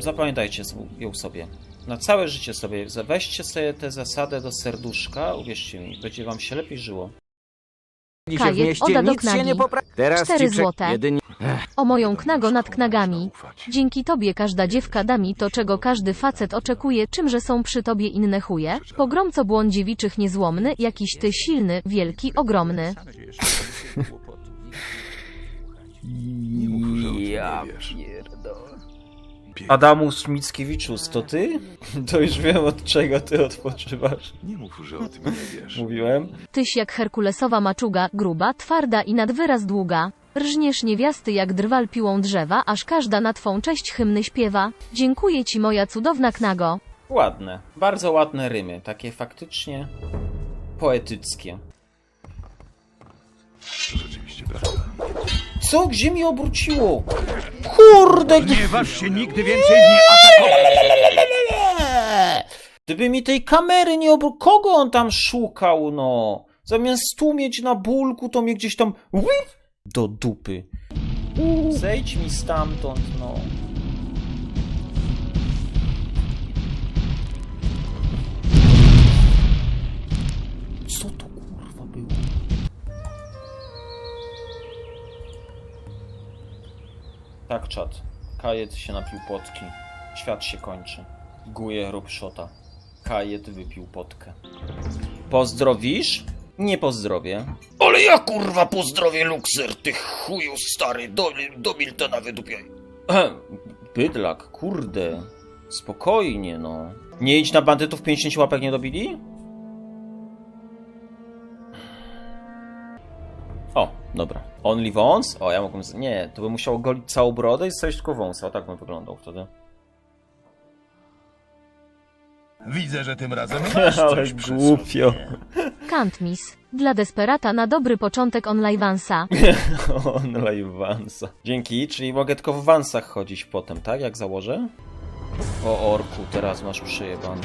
Zapamiętajcie ją sobie. Na całe życie sobie. Weźcie sobie tę zasadę do serduszka, uwierzcie mi, będzie wam się lepiej żyło. Kajet, oda do nic się knagi. nie popra... Teraz Cztery ci prze... złote. Jedynie... O moją knago nad knagami. Dzięki tobie każda dziewka da mi to, czego każdy facet oczekuje, czymże są przy tobie inne chuje. Pogrom co błąd dziewiczych niezłomny, jakiś ty silny, wielki, ogromny. Ja pierdolę. Adamus Mickiewiczus, to ty? To już wiem od czego ty odpoczywasz. Nie mów, że o tym nie wiesz. Mówiłem. Tyś jak herkulesowa maczuga, gruba, twarda i nad wyraz długa. Rżniesz niewiasty jak drwal piłą drzewa, aż każda na twą cześć hymny śpiewa. Dziękuję ci moja cudowna knago. Ładne. Bardzo ładne rymy. Takie faktycznie poetyckie. Co? Gdzie mi obróciło? Kurde! Nie waż się nigdy więcej mnie atakować! Gdyby mi tej kamery nie obrócił... Kogo on tam szukał, no? Zamiast tu mieć na bulku, to mnie gdzieś tam... Do dupy. Zejdź mi stamtąd, no. Tak, czat. Kajet się napił potki. Świat się kończy. Guje rób szota. Kajet wypił potkę. Pozdrowisz? Nie pozdrowię. Ale ja kurwa pozdrowię Luxer, ty chuju stary, do, do Miltona wydupiaj. Bydlak, kurde. Spokojnie no. Nie idź na bandytów 50 łapek nie dobili? O, dobra. Only wąs? O, ja mogłem... z- Nie, to by musiał golić całą brodę i zostawić tylko wąsa. O, tak bym wyglądał wtedy. Widzę, że tym razem masz Ale coś przy głupio. Kantmis. Dla desperata na dobry początek. Online Vansa. Dzięki, czyli mogę tylko w Vansach chodzić potem, tak? Jak założę? O orku, teraz masz przejebane.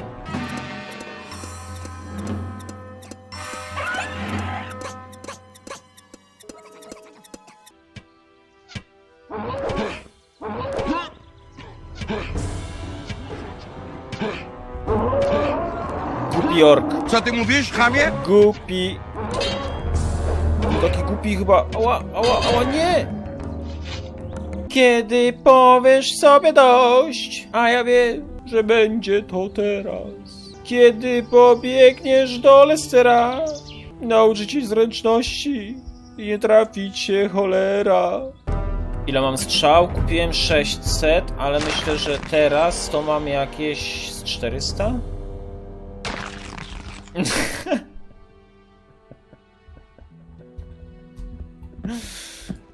Co ty mówisz, chamie? Głupi. Taki głupi chyba. Ała, ała, ała, nie! Kiedy powiesz sobie dość, a ja wiem, że będzie to teraz. Kiedy pobiegniesz do Lestera, nauczyć się zręczności i nie trafić się cholera. Ile mam strzał? Kupiłem 600, ale myślę, że teraz to mam jakieś z 400?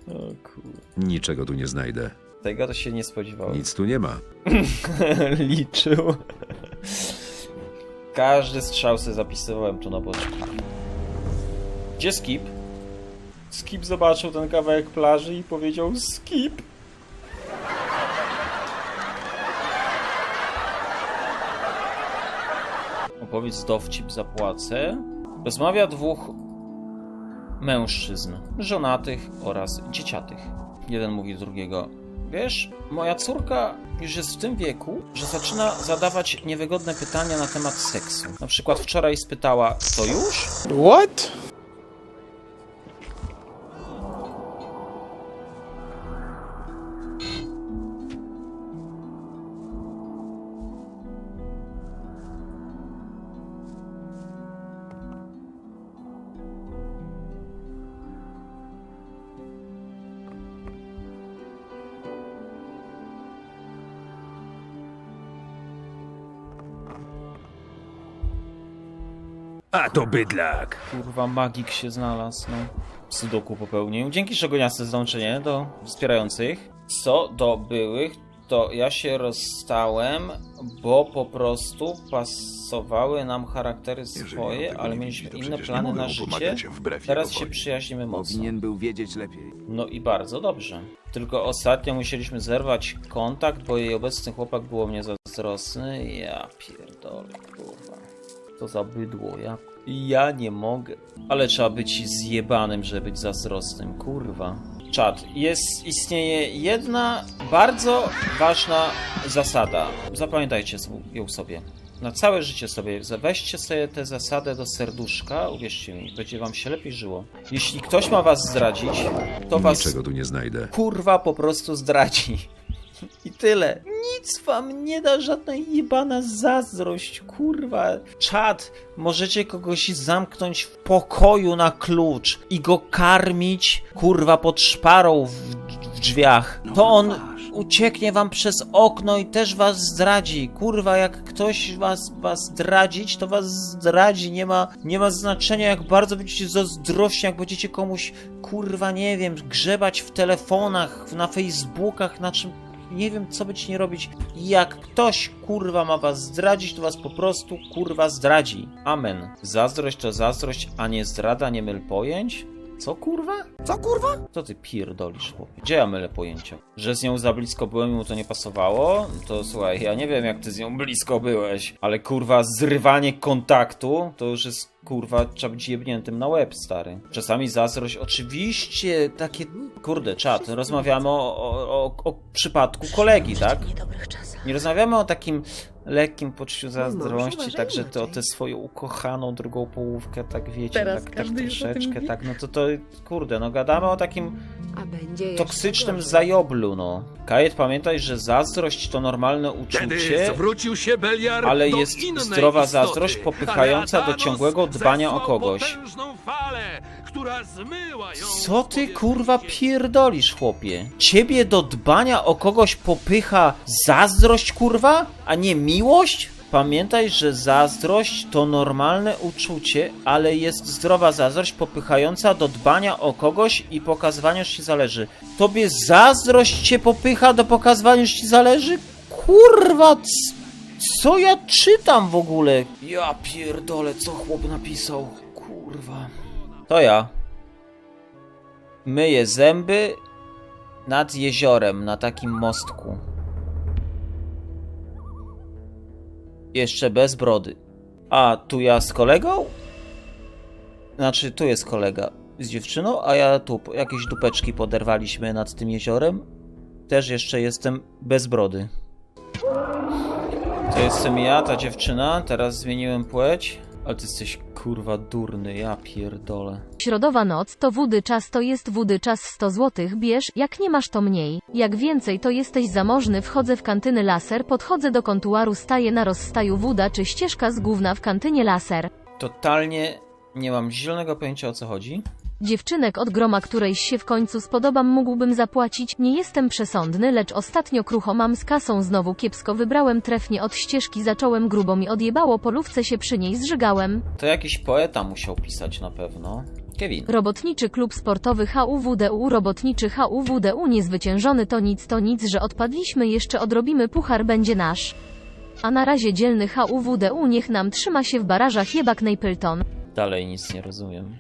O kur... Niczego tu nie znajdę. Tego to się nie spodziewałem. Nic tu nie ma. Liczył. Każdy strzał sobie zapisywałem tu na boczku. Gdzie Skip? Skip zobaczył ten kawałek plaży i powiedział Skip. Opowiedz dowcip, zapłacę. Rozmawia dwóch mężczyzn, żonatych oraz dzieciatych. Jeden mówi drugiego: Wiesz, moja córka już jest w tym wieku, że zaczyna zadawać niewygodne pytania na temat seksu. Na przykład wczoraj spytała: To już? What? A to bydlak. Kurwa, magik się znalazł, no. Sudoku popełnił. Dzięki Szogoniasty zdączenie do wspierających. Co do byłych, to ja się rozstałem, bo po prostu pasowały nam charaktery on swoje, tego ale nie mieliśmy widzi, to inne przecież plany na mu życie. pomagać wbrew Teraz się woli. przyjaźnimy mocno. Powinien był wiedzieć lepiej. No i bardzo dobrze. Tylko ostatnio musieliśmy zerwać kontakt, bo jej obecny chłopak było mnie zazdrosny. Ja pierdolę, kurwa. To za bydło, ja... Ja nie mogę. Ale trzeba być zjebanym, żeby być zazdrosnym, kurwa. Czad, jest, istnieje jedna bardzo ważna zasada. Zapamiętajcie ją sobie. Na całe życie sobie. Weźcie sobie tę zasadę do serduszka, uwierzcie mi, będzie wam się lepiej żyło. Jeśli ktoś ma was zdradzić, to was Niczego tu nie znajdę. kurwa po prostu zdradzi. I tyle. Nic wam nie da żadna jebana zazdrość, kurwa. Czad, możecie kogoś zamknąć w pokoju na klucz i go karmić, kurwa, pod szparą w, w drzwiach. To on ucieknie wam przez okno i też was zdradzi. Kurwa, jak ktoś was, was zdradzić, to was zdradzi. Nie ma, nie ma znaczenia, jak bardzo będziecie zazdrośni, jak będziecie komuś, kurwa, nie wiem, grzebać w telefonach, na Facebookach, na czym nie wiem, co będziecie nie robić. Jak ktoś, kurwa, ma was zdradzić, to was po prostu, kurwa, zdradzi. Amen. Zazdrość to zazdrość, a nie zdrada, nie myl pojęć? Co, kurwa? Co kurwa? Co ty pierdolisz, chłopie? Gdzie ja mylę pojęcia? Że z nią za blisko byłem i mu to nie pasowało? To słuchaj, ja nie wiem, jak ty z nią blisko byłeś, ale kurwa, zrywanie kontaktu to już jest kurwa, trzeba być jebniętym na łeb, stary. Czasami zazdrość, oczywiście, takie, kurde, czat, rozmawiamy o, o, o, o przypadku kolegi, tak? Nie rozmawiamy o takim lekkim poczuciu zazdrości, tak, że ty o tę swoją ukochaną drugą połówkę, tak wiecie, Teraz tak, tak troszeczkę, tak, no to to, kurde, no gadamy o takim A będzie jeszcze toksycznym gorzej. zajoblu, no. Kajet, pamiętaj, że zazdrość to normalne uczucie, zwrócił się Beliar ale jest zdrowa istoty. zazdrość popychająca do ciągłego dbania o kogoś. potężną falę, która zmyła ją Co ty kurwa pierdolisz, chłopie? Ciebie do dbania o kogoś popycha zazdrość, kurwa? A nie miłość? Pamiętaj, że zazdrość to normalne uczucie, ale jest zdrowa zazdrość popychająca do dbania o kogoś i pokazywania, że ci zależy. Tobie zazdrość cię popycha do pokazywania, że ci zależy? Kurwa, c- co ja czytam w ogóle? Ja pierdolę, co chłop napisał? Kurwa. To ja myję zęby nad jeziorem, na takim mostku. Jeszcze bez brody. A tu ja z kolegą? Znaczy, tu jest kolega z dziewczyną, a ja tu jakieś dupeczki poderwaliśmy nad tym jeziorem. Też jeszcze jestem bez brody. To jestem ja, ta dziewczyna. Teraz zmieniłem płeć. Ale ty jesteś kurwa durny, ja pierdolę. Środowa noc to wody czas to jest wody czas 100 złotych bierz, jak nie masz to mniej. Jak więcej to jesteś zamożny wchodzę w kantyny laser, podchodzę do kontuaru staję na rozstaju woda czy ścieżka z gówna w kantynie laser. Totalnie nie mam zielonego pojęcia o co chodzi. Dziewczynek od groma którejś się w końcu spodobam mógłbym zapłacić, nie jestem przesądny, lecz ostatnio krucho mam z kasą znowu kiepsko wybrałem trefnie od ścieżki zacząłem grubo mi odjebało po lówce się przy niej zżygałem. To jakiś poeta musiał pisać na pewno. Kevin. Robotniczy klub sportowy HUWDU Robotniczy HUWDU niezwyciężony to nic to nic, że odpadliśmy jeszcze odrobimy puchar będzie nasz. A na razie dzielny HUWDU niech nam trzyma się w barażach jebak Napleton. Dalej nic nie rozumiem.